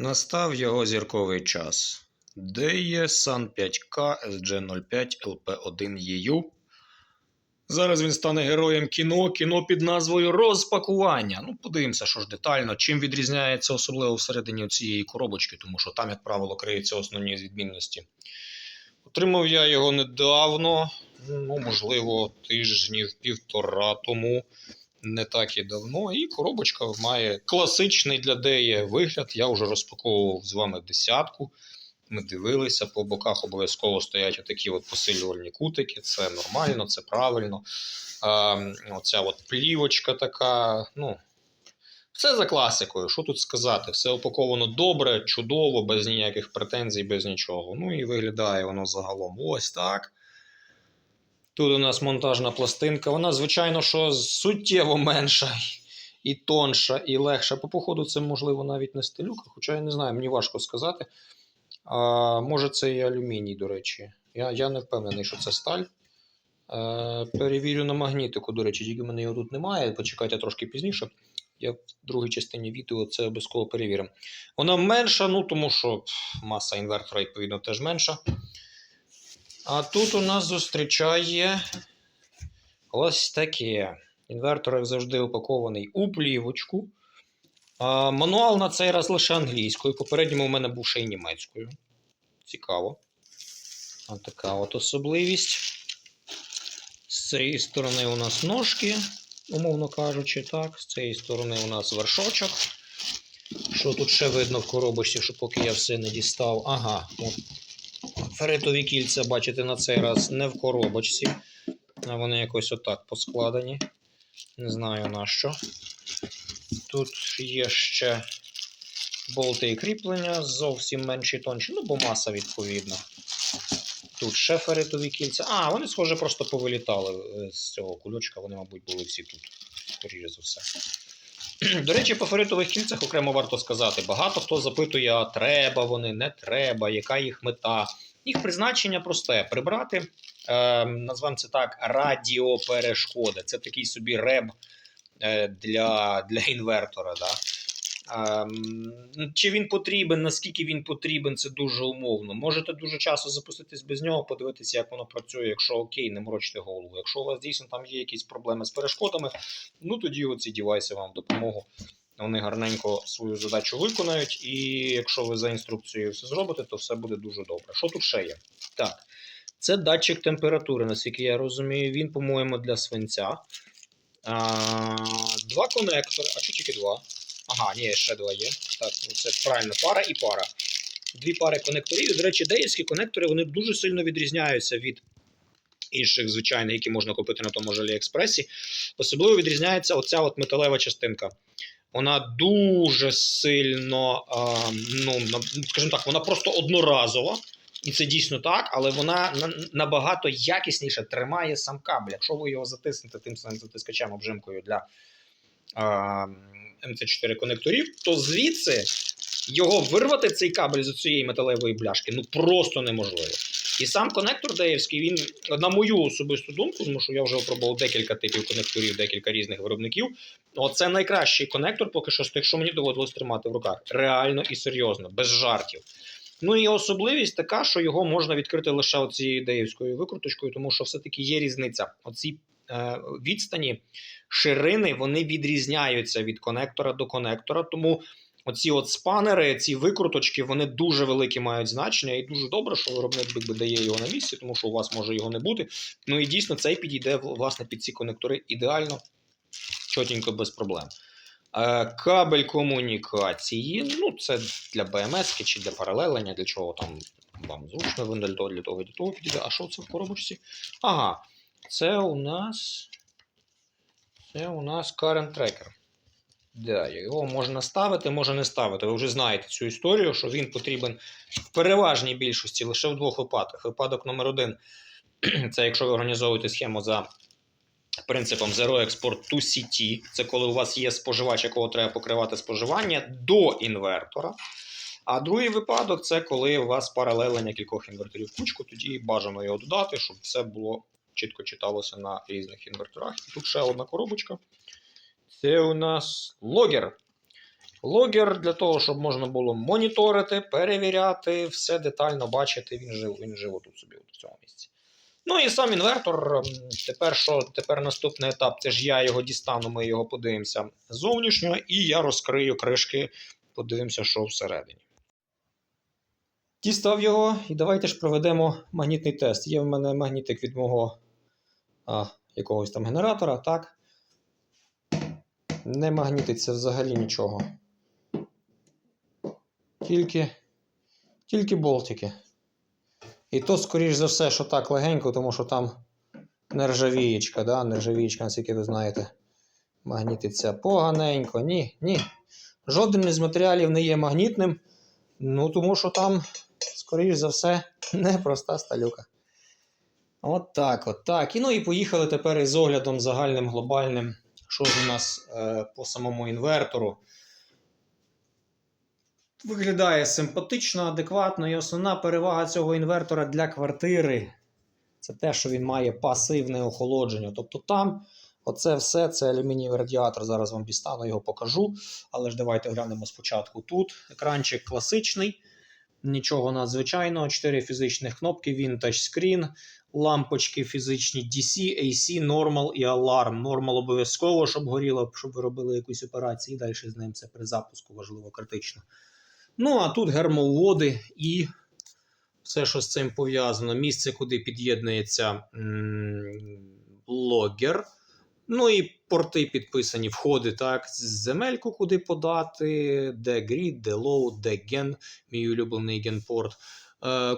Настав його зірковий час. DE SAN 5K SG05 LP1EU. Зараз він стане героєм кіно, кіно під назвою Розпакування. Ну, подивимося, що ж детально, чим відрізняється особливо всередині цієї коробочки, тому що там, як правило, криються основні відмінності. Отримав я його недавно, ну, можливо, тижнів півтора тому, не так і давно. І коробочка має класичний для деє вигляд. Я вже розпаковував з вами десятку. Ми дивилися, по боках обов'язково стоять такі от посилювальні кутики. Це нормально, це правильно. А, оця от плівочка така. ну, Все за класикою. Що тут сказати? Все упаковано добре, чудово, без ніяких претензій, без нічого. Ну і виглядає воно загалом ось так. Тут у нас монтажна пластинка. Вона, звичайно, що суттєво менша і тонша, і легша. По походу, це, можливо, навіть не стилюка, хоча я не знаю, мені важко сказати. А, Може, це і алюміній, до речі. Я я не впевнений, що це сталь. Е, Перевірю на магнітику, до речі, тільки мене його тут немає. Почекайте трошки пізніше. Я в другій частині відео це обов'язково перевіримо. Вона менша, ну тому що маса інвертора, відповідно, теж менша. А тут у нас зустрічає ось таке. Інвертор, як завжди, упакований у плівочку. А, мануал на цей раз лише англійською. Попередньому у мене був ще й німецькою. Цікаво. Ось така от особливість. З цієї сторони у нас ножки, умовно кажучи, так. З цієї сторони у нас вершочок. Що тут ще видно в коробочці, що поки я все не дістав. Ага, от. Феритові кільця, бачите, на цей раз не в коробочці. А вони якось отак поскладені. Не знаю на що. Тут є ще болти і кріплення, зовсім менші тонші, ну бо маса відповідна. Тут ще феритові кільця. А, вони, схоже, просто повилітали е, з цього кульочка, вони, мабуть, були всі тут, скоріше за все. До речі, по феритових кільцях окремо варто сказати. Багато хто запитує, а треба вони, не треба, яка їх мета. Їх призначення просте: прибрати, е, назвемо це так, радіоперешкоди. Це такий собі реб е, для, для інвертора. Да? Ем, Чи він потрібен, наскільки він потрібен, це дуже умовно. Можете дуже часто запуститись без нього, подивитися, як воно працює, якщо окей, не морочте голову. Якщо у вас дійсно там є якісь проблеми з перешкодами, ну тоді оці девайси вам допомогу. Вони гарненько свою задачу виконають, і якщо ви за інструкцією все зробите, то все буде дуже добре. Що тут ще є? Так, це датчик температури, наскільки я розумію, він, по-моєму, для свинця. А, Два конектори, а чи тільки два? Ага, ні, ще два є. Так, ну це правильно, пара і пара. Дві пари конекторів. І, до речі, деякі конектори вони дуже сильно відрізняються від інших звичайних, які можна купити на тому ж Аліекспресі. Особливо відрізняється оця от металева частинка. Вона дуже сильно, а, ну, скажімо так, вона просто одноразова. І це дійсно так, але вона набагато якісніше тримає сам кабель. Якщо ви його затиснете тим самим затискачем обжимкою для а, МЦ4 конекторів, то звідси його вирвати цей кабель з цієї металевої бляшки ну просто неможливо. І сам конектор деївський, він, на мою особисту думку, тому що я вже опробував декілька типів конекторів, декілька різних виробників. Оце найкращий конектор, поки що з тих, що мені доводилось тримати в руках. Реально і серйозно, без жартів. Ну і особливість така, що його можна відкрити лише оцією деївською викруточкою, тому що все-таки є різниця. Оці е, відстані ширини вони відрізняються від конектора до конектора. Тому оці от спанери, ці викруточки, вони дуже великі мають значення, і дуже добре, що виробник дає його на місці, тому що у вас може його не бути. Ну і дійсно цей підійде власне під ці конектори ідеально, чотенько, без проблем. Е, кабель комунікації. Ну, це для БМС чи для паралелення, для чого там вам зручно, для того, для того, для того підійде. А що це в коробочці? Ага, це у нас. Це у нас current tracker. Да, Його можна ставити, може не ставити. Ви вже знаєте цю історію, що він потрібен в переважній більшості лише в двох випадках. Випадок номер один це якщо ви організовуєте схему за принципом Zero Export to CT. Це коли у вас є споживач, якого треба покривати споживання до інвертора. А другий випадок це коли у вас паралелення кількох інверторів в кучку, тоді бажано його додати, щоб все було чітко читалося на різних інверторах. І тут ще одна коробочка. Це у нас логер. логер для того, щоб можна було моніторити, перевіряти, все детально бачити. Він жив, він жив отут собі в цьому місці. Ну і сам інвертор. Тепер що? Тепер наступний етап. Це ж я його дістану, ми його подивимося зовнішньо, і я розкрию кришки, подивимося, що всередині. Дістав його, і давайте ж проведемо магнітний тест. Є в мене магнітик від мого а, якогось там генератора, так? Не магнітиться взагалі нічого. Тільки, тільки болтики. І то, скоріш за все, що так легенько, тому що там нержавієчка, да? нержавієчка, наскільки ви знаєте, магнітиться поганенько. Ні, ні. Жоден із матеріалів не є магнітним, ну тому що там, скоріш за все, непроста сталюка. От так, от так. І ну і поїхали тепер із оглядом загальним глобальним. Що ж у нас е, по самому інвертору? Виглядає симпатично, адекватно, і основна перевага цього інвертора для квартири це те, що він має пасивне охолодження. Тобто там оце все це алюмінієвий радіатор. Зараз вам дістану його покажу. Але ж давайте глянемо спочатку тут. Екранчик класичний, нічого надзвичайного. 4 фізичних кнопки, він тачскрін, лампочки фізичні DC, AC, Normal і Alarm. Normal обов'язково, щоб горіло, щоб ви робили якусь операцію. І далі з ним це при запуску важливо критично. Ну, а тут гермоводи і все, що з цим пов'язано. Місце, куди під'єднується логер. Ну і порти підписані, входи, так, земельку куди подати, де грід, де load, де ген, мій улюблений генпорт.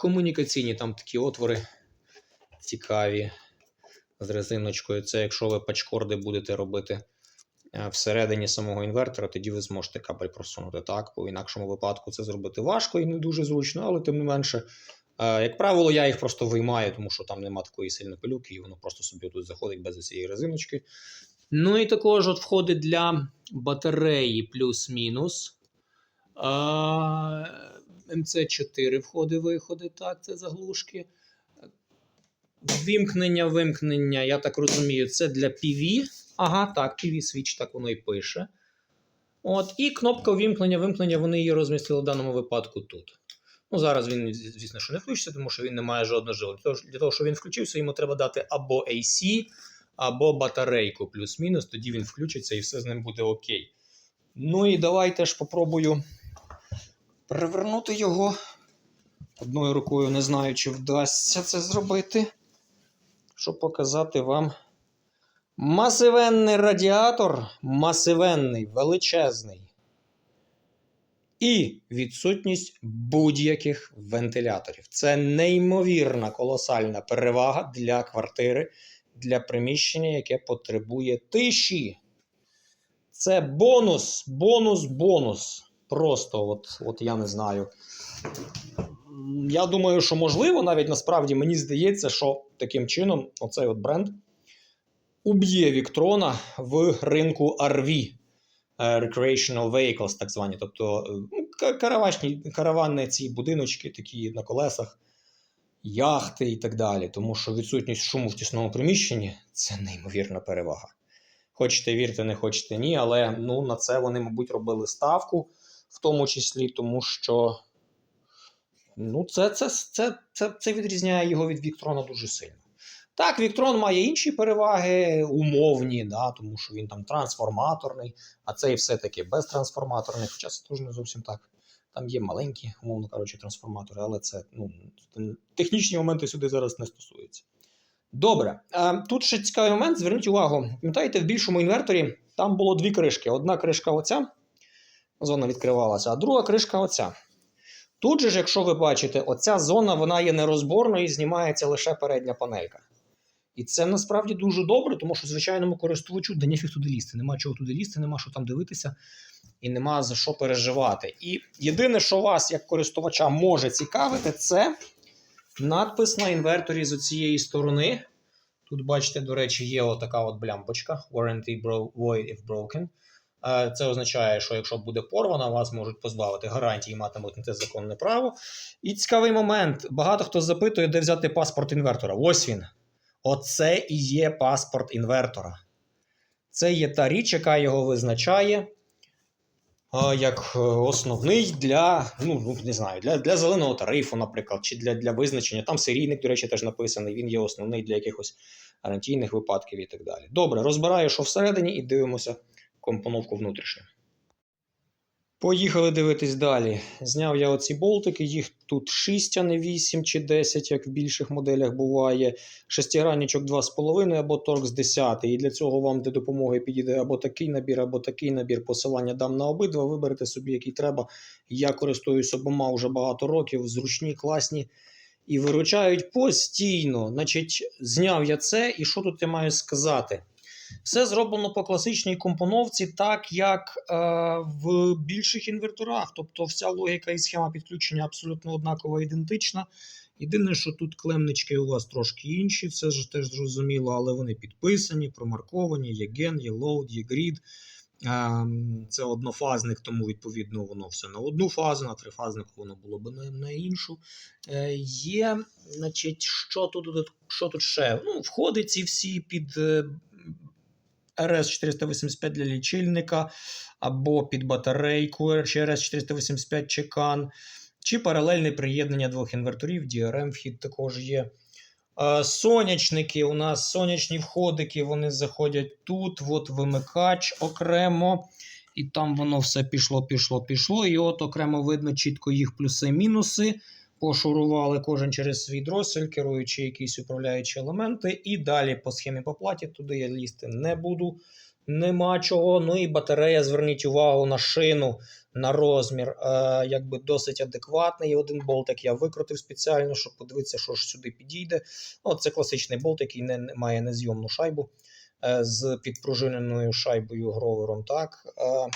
Комунікаційні там такі отвори цікаві з резиночкою. Це якщо ви пачкорди будете робити е, всередині самого інвертора, тоді ви зможете кабель просунути так. Бо в інакшому випадку це зробити важко і не дуже зручно, але тим не менше. Е, Як правило, я їх просто виймаю, тому що там нема такої сильної пилюки, і воно просто собі тут заходить без цієї резиночки. Ну і також от входить для батареї плюс-мінус. МЦ4 входи-виходи, так, це заглушки. Вимкнення, вимкнення, я так розумію, це для PV. Ага, так, PV свіч, так воно і пише. От, і кнопка вимкнення, вимкнення, вони її розмістили в даному випадку тут. Ну, зараз він, звісно, що не включиться, тому що він не має жодного того, для того, щоб він включився, йому треба дати або AC, або батарейку плюс-мінус, тоді він включиться і все з ним буде окей. Ну і давайте ж попробую перевернути його. Одною рукою не знаю, чи вдасться це зробити. Щоб показати вам масивенний радіатор, масивенний, величезний. І відсутність будь-яких вентиляторів. Це неймовірна колосальна перевага для квартири, для приміщення, яке потребує тиші. Це бонус, бонус, бонус. Просто, от, от я не знаю. Я думаю, що можливо, навіть насправді мені здається, що таким чином оцей от бренд уб'є Віктрона в ринку RV. е, Recreational Vehicles, так звані. Тобто е, ну, каравачні, караванні ці будиночки, такі на колесах, яхти і так далі. Тому що відсутність шуму в тісному приміщенні це неймовірна перевага. Хочете вірте, не хочете ні, але ну, на це вони, мабуть, робили ставку, в тому числі, тому що ну, це, це, це, це, це відрізняє його від Віктрона дуже сильно. Так, Віктрон має інші переваги, умовні, да, тому що він там трансформаторний, а цей все-таки безтрансформаторний, хоча це теж не зовсім так. Там є маленькі, умовно кажучи, трансформатори, але це ну, технічні моменти сюди зараз не стосуються. Добре. Тут ще цікавий момент, зверніть увагу. Пам'ятаєте, в більшому інверторі там було дві кришки. Одна кришка оця, зона відкривалася, а друга кришка оця. Тут же ж, якщо ви бачите, оця зона вона є нерозборною і знімається лише передня панелька. І це насправді дуже добре, тому що звичайному користувачу де ніфіг туди лізти. Нема чого туди лізти, нема що там дивитися і нема за що переживати. І єдине, що вас, як користувача, може цікавити, це надпис на інверторі з цієї сторони. Тут, бачите, до речі, є отака от блямпочка Warranty void if broken. Це означає, що якщо буде порвана, вас можуть позбавити гарантії, матимуть на це законне право. І цікавий момент: багато хто запитує, де взяти паспорт інвертора. Ось він. Оце і є паспорт інвертора. Це є та річ, яка його визначає. як е, основний для, ну, ну, не знаю, для, для зеленого тарифу, наприклад, чи для, для визначення. Там серійник, до речі, теж написаний. Він є основний для якихось гарантійних випадків і так далі. Добре, розбираю, що всередині, і дивимося компоновку внутрішню. Поїхали дивитись далі. Зняв я оці болтики, їх тут 6, а не 8 чи 10, як в більших моделях буває. Шестигранничок 2,5 або торкс 10. І для цього вам для допомоги підійде або такий набір, або такий набір. Посилання дам на обидва. Виберете собі, який треба. Я користуюсь обома вже багато років, зручні, класні і виручають постійно. Значить, зняв я це, і що тут я маю сказати? Все зроблено по класичній компоновці, так як е, в більших інверторах. Тобто вся логіка і схема підключення абсолютно однакова ідентична. Єдине, що тут клемнички у вас трошки інші, це ж теж зрозуміло, але вони підписані, промарковані, є ген, є load, є grid. Ем, Це однофазник, тому відповідно воно все на одну фазу, на трифазнику воно було б на, іншу. Е, Є, значить, що тут, що тут ще? Ну, входить ці всі під е, RS485 для лічильника, або під батарейку чи RS485 чекан, чи паралельне приєднання двох інверторів, DRM вхід також є. Сонячники у нас сонячні входики, вони заходять тут. От вимикач окремо. І там воно все пішло, пішло, пішло. І от окремо видно чітко їх плюси-мінуси. Пошурували кожен через свій дросель, керуючи якісь управляючі елементи. І далі по схемі по платі туди я лізти не буду. Нема чого. Ну і батарея, зверніть увагу на шину, на розмір. Е, якби досить адекватний. Один болтик я викрутив спеціально, щоб подивитися, що ж сюди підійде. Ну, це класичний болт, який не, не має незйомну шайбу е, з підпружиненою шайбою гровером. так. Е,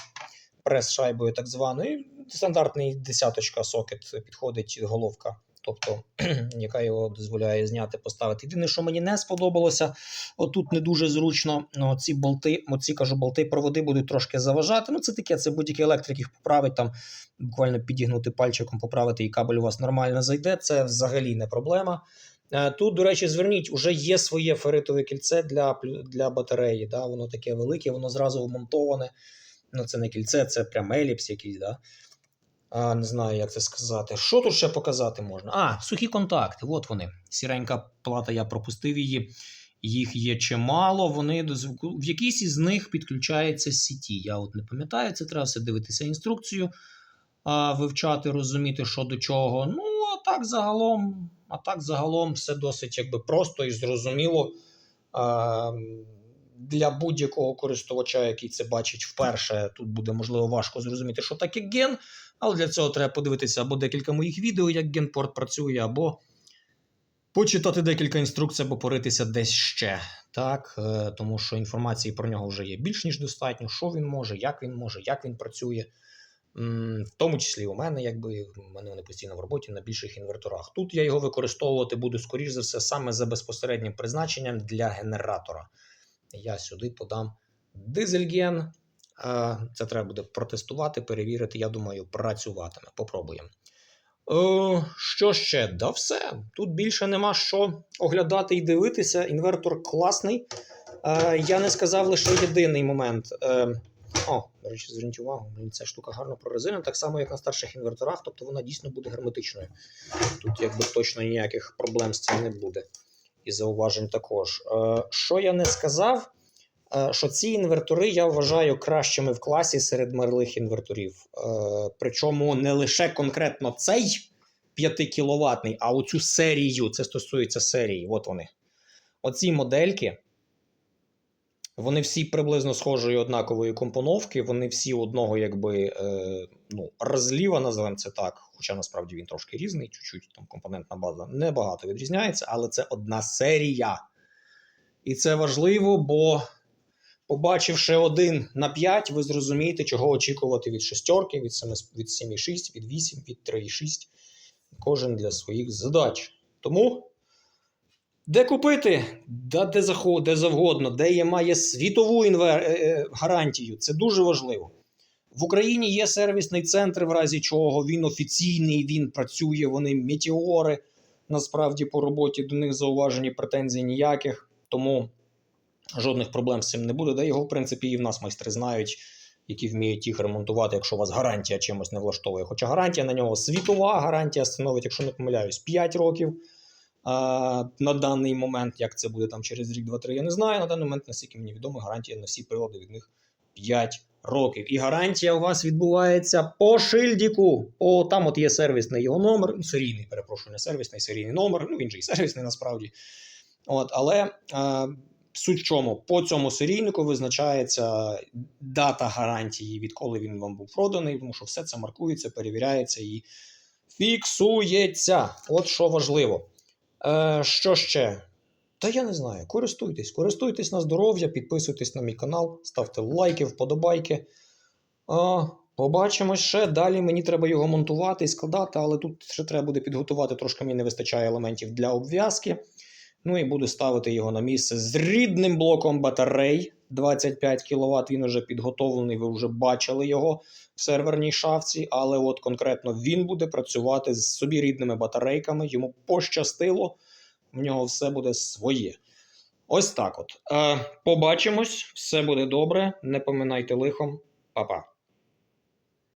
Прес-шайбою так званою. Стандартний десяточка сокет підходить головка, тобто, яка його дозволяє зняти, поставити. Єдине, що мені не сподобалося, отут не дуже зручно. Ну, ці болти, оці кажу, болти проводи будуть трошки заважати. Ну, це таке, це будь-який електрик їх поправить, там буквально підігнути пальчиком, поправити, і кабель у вас нормально зайде. Це взагалі не проблема. Е, Тут, до речі, зверніть, вже є своє феритове кільце для, для батареї. Да? Воно таке велике, воно зразу вмонтоване. Ну, це не кільце, це прям еліпс якийсь, да? А, не знаю, як це сказати. Що тут ще показати можна? А, сухі контакти. От вони. Сіренька плата, я пропустив її. Їх є чимало. Вони до звуку. В якійсь із них підключається сіті. Я от не пам'ятаю, це треба все дивитися інструкцію, а, вивчати, розуміти, що до чого. Ну, а так загалом, а так загалом все досить якби просто і зрозуміло. А, для будь-якого користувача, який це бачить вперше, тут буде можливо важко зрозуміти, що таке ген. Але для цього треба подивитися або декілька моїх відео, як генпорт працює, або почитати декілька інструкцій, або поритися десь ще. Так, Е, тому що інформації про нього вже є більш ніж достатньо, що він може, як він може, як він працює. В тому числі у мене, якби у мене вони постійно в роботі на більших інверторах. Тут я його використовувати буду, скоріш за все, саме за безпосереднім призначенням для генератора. Я сюди подам дизельген. Е, Це треба буде протестувати, перевірити. Я думаю, працюватиме. Попробуємо. Е, що ще? Да все. Тут більше нема що оглядати і дивитися. Інвертор класний. Е, Я не сказав лише єдиний момент. О, до речі, зверніть увагу, ця штука гарно прорезинена, так само, як на старших інверторах, тобто вона дійсно буде герметичною. Тут якби точно ніяких проблем з цим не буде. І зауважень також. Е, Що я не сказав, е, що ці інвертори я вважаю кращими в класі серед мерлих інверторів. Е, Причому не лише конкретно цей 5 кіловатний, а оцю серію. Це стосується серії. От вони. Оці модельки. Вони всі приблизно схожої однакової компоновки, вони всі одного, якби е, ну, розліва, називаємо це так. Хоча насправді він трошки різний, чуть-чуть там компонентна база небагато відрізняється, але це одна серія. І це важливо, бо побачивши один на 5, ви зрозумієте, чого очікувати від шестерки, від 7,6, від 7,6, від 8, від 3,6. Кожен для своїх задач. Тому. Де купити? Да, де, де завгодно, де є, має світову інвер... е, е, гарантію. Це дуже важливо. В Україні є сервісний центр, в разі чого він офіційний, він працює, вони метеори. Насправді по роботі до них зауважені претензій ніяких, тому жодних проблем з цим не буде. Де його, в принципі, і в нас майстри знають. які вміють їх ремонтувати, якщо у вас гарантія чимось не влаштовує. Хоча гарантія на нього світова гарантія становить, якщо не помиляюсь, 5 років. На даний момент, як це буде там через рік, 2-3, я не знаю. На даний момент, наскільки мені відомо, гарантія на всі прилади від них 5 років. І гарантія у вас відбувається по шильдіку. По, там от є сервісний його номер, ну, серійний, перепрошую, не сервісний, серійний номер. Ну він же і сервісний насправді. От, але е, суть в чому, по цьому серійнику визначається дата гарантії, відколи він вам був проданий, тому що все це маркується, перевіряється і фіксується. От що важливо. Е, що ще? Та я не знаю. Користуйтесь, користуйтесь на здоров'я, підписуйтесь на мій канал, ставте лайки, вподобайки. А, побачимось ще. Далі мені треба його монтувати і складати, але тут ще треба буде підготувати, трошки мені не вистачає елементів для обв'язки. Ну і буду ставити його на місце з рідним блоком батарей 25 кВт. Він вже підготовлений, ви вже бачили його в серверній шафці, але от конкретно він буде працювати з собі рідними батарейками. Йому пощастило, в нього все буде своє. Ось так от. Е, побачимось, все буде добре. Не поминайте лихом. Па-па.